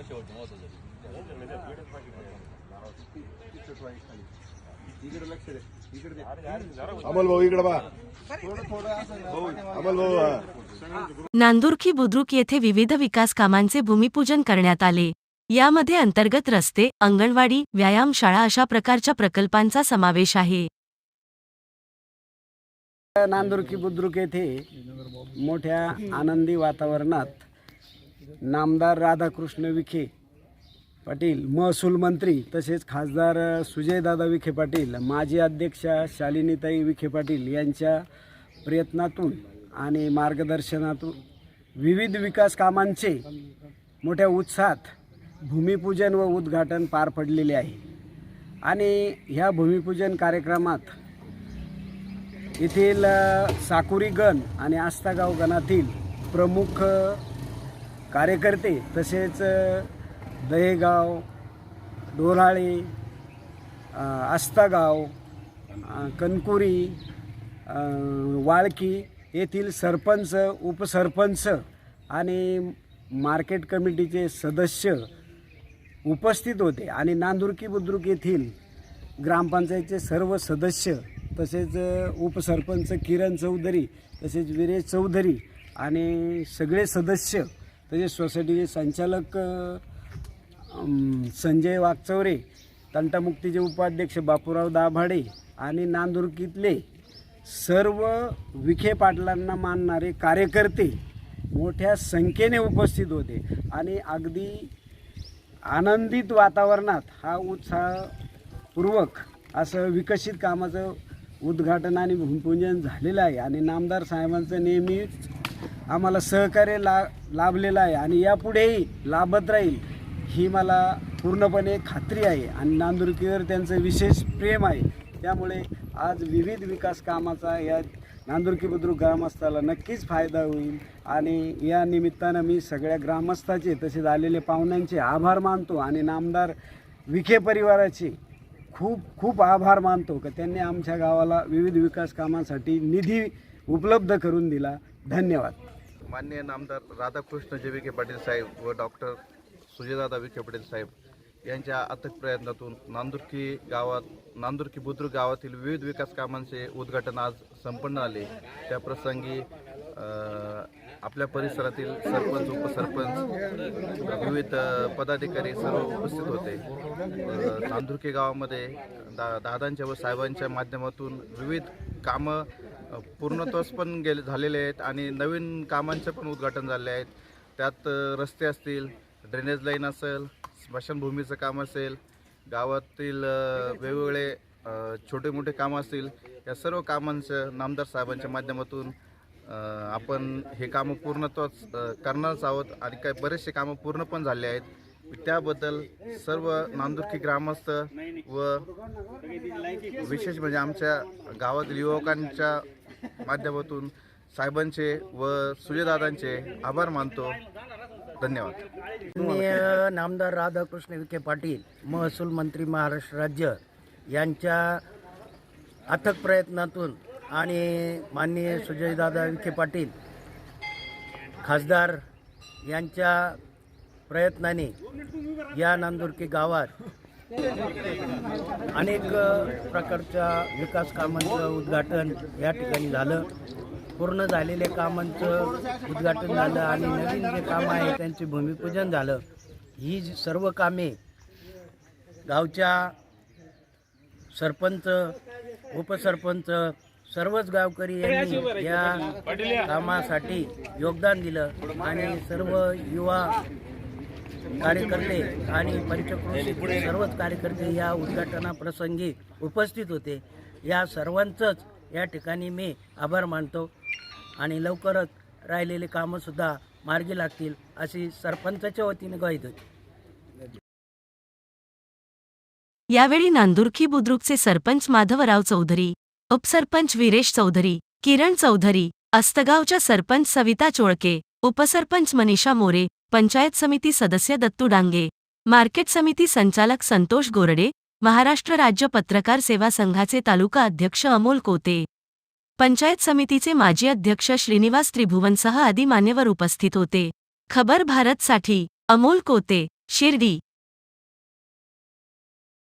मग शेवटचं महत्वाचं अमोल भाऊ इकडे बा अमोल भाऊ हा बुद्रुक येथे विविध विकास कामांचे भूमिपूजन करण्यात आले. यामध्ये अंतर्गत रस्ते अंगणवाडी व्यायामशाळा अशा प्रकारच्या प्रकल्पांचा समावेश आहे. नांदुरकी बुद्रुक येथे मोठ्या आनंदी वातावरणात नामदार राधाकृष्ण विखे पाटील महसूल मंत्री तसेच खासदार सुजयदादा विखे पाटील माजी अध्यक्षा शालिनीताई विखे पाटील यांच्या प्रयत्नातून आणि मार्गदर्शनातून विविध विकास कामांचे मोठ्या उत्साहात भूमिपूजन व उद्घाटन पार पडलेले आहे. आणि ह्या भूमिपूजन कार्यक्रमात येथील साकुरी गण आणि आस्तागाव गणातील प्रमुख कार्यकर्ते तसेच दहेगाव डोराळे आस्तागाव कणकुरी वाळकी येथील सरपंच उपसरपंच आणि मार्केट कमिटीचे सदस्य उपस्थित होते. आणि नांदुरकी बुद्रुक येथील ग्रामपंचायतचे सर्व सदस्य तसेच उपसरपंच किरण चौधरी तसेच विरेश चौधरी आणि सगळे सदस्य तसेच सोसायटीचे संचालक संजय वागचौरे तंटामुक्तीचे उपाध्यक्ष बापूराव दाभाडे आणि नांदुर्कीतले सर्व विखे पाटलांना मानणारे कार्यकर्ते मोठ्या संख्येने उपस्थित होते. आणि अगदी आनंदित वातावरणात हा उत्साहपूर्वक असं विकसित कामाचं उद्घाटन आणि भूमिपूजन झालेलं आहे. आणि नामदार साहेबांचं नेहमीच आम्हाला सहकार्य ला लाभलेलं आहे आणि यापुढेही लाभत राहील ही मला पूर्णपणे खात्री आहे. आणि नांदुरकीवर त्यांचं विशेष प्रेम आहे. त्यामुळे आज विविध विकास कामाचा या नांदुरकी बुद्रुक ग्रामस्थाला नक्कीच फायदा होईल. आणि या निमित्तानं मी सगळ्या ग्रामस्थाचे तसेच आलेले पाहुण्यांचे आभार मानतो आणि नामदार विखे परिवाराचे खूप खूप आभार मानतो का त्यांनी आमच्या गावाला विविध विकास कामांसाठी निधी उपलब्ध करून दिला. धन्यवाद. माननीय नामदार राधाकृष्ण जे विखे पाटील साहेब व डॉक्टर सुजयदादा विखे पाटील साहेब यांच्या अथक प्रयत्नातून नांदुर्की गावात नांदुर्की बुद्रुक गावातील विविध विकास कामांचे उद्घाटन आज संपन्न आले. त्या प्रसंगी आपल्या परिसरातील सरपंच उपसरपंच विविध पदाधिकारी सर्व उपस्थित होते. अ, नांदुर्की गावामध्ये दा दादांच्या व साहेबांच्या माध्यमातून विविध कामं पूर्णत्वास पण गेले झालेले आहेत आणि नवीन कामांचे पण उद्घाटन झाले आहेत. त्यात रस्ते असतील ड्रेनेज लाईन असेल स्मशानभूमीचं काम असेल गावातील वेगवेगळे छोटे मोठे कामं असतील या सर्व कामांचं नामदार साहेबांच्या माध्यमातून आपण हे कामं पूर्णत्वाच करणारच आहोत आणि काही बरेचसे कामं पूर्ण पण झाले आहेत. त्याबद्दल सर्व नांदुरकी ग्रामस्थ व विशेष म्हणजे आमच्या गावातील युवकांच्या माध्यमातून साहेबांचे व सुजयदादांचे आभार मानतो. धन्यवाद. मी नामदार राधाकृष्ण विखे पाटील महसूल मंत्री महाराष्ट्र राज्य यांच्या अथक प्रयत्नातून आणि माननीय सुजयदादा विखे पाटील खासदार यांच्या प्रयत्नाने या नांदुरकी गावात अनेक प्रकारच्या विकास कामांचं उद्घाटन या ठिकाणी झालं. पूर्ण झालेल्या कामांचं उद्घाटन झालं आणि नवीन जे कामं आहे त्यांचे भूमिपूजन झालं. ही सर्व कामे गावच्या सरपंच उपसरपंच सर्वच गावकरी यांनी या कामासाठी योगदान दिलं आणि सर्व युवा कार्यकर्ते आणि पंचक्रोशीतले सर्वच कार्यकर्ते या उद्घाटनाप्रसंगी उपस्थित होते. या सर्वांचंच या ठिकाणी मी आभार मानतो आणि लवकरच राहिलेली कामंसुद्धा मार्गी लागतील अशी सरपंचाच्या वतीने ग्वाही होती यावेळी नांदुर्खी बुद्रुकचे सरपंच माधवराव चौधरी उपसरपंच वीरेश चौधरी किरण चौधरी अस्तगावच्या सरपंच सविता चोळके उपसरपंच मनीषा मोरे पंचायत समिती सदस्य दत्तू डांगे मार्केट समिती संचालक संतोष गोरडे महाराष्ट्र राज्य पत्रकार सेवा संघाचे तालुका अध्यक्ष अमोल कोते. पंचायत समितीचे माजी अध्यक्ष श्रीनिवास त्रिभुवनसह आदी मान्यवर उपस्थित होते. खबर भारतसाठी अमोल कोते शिर्डी.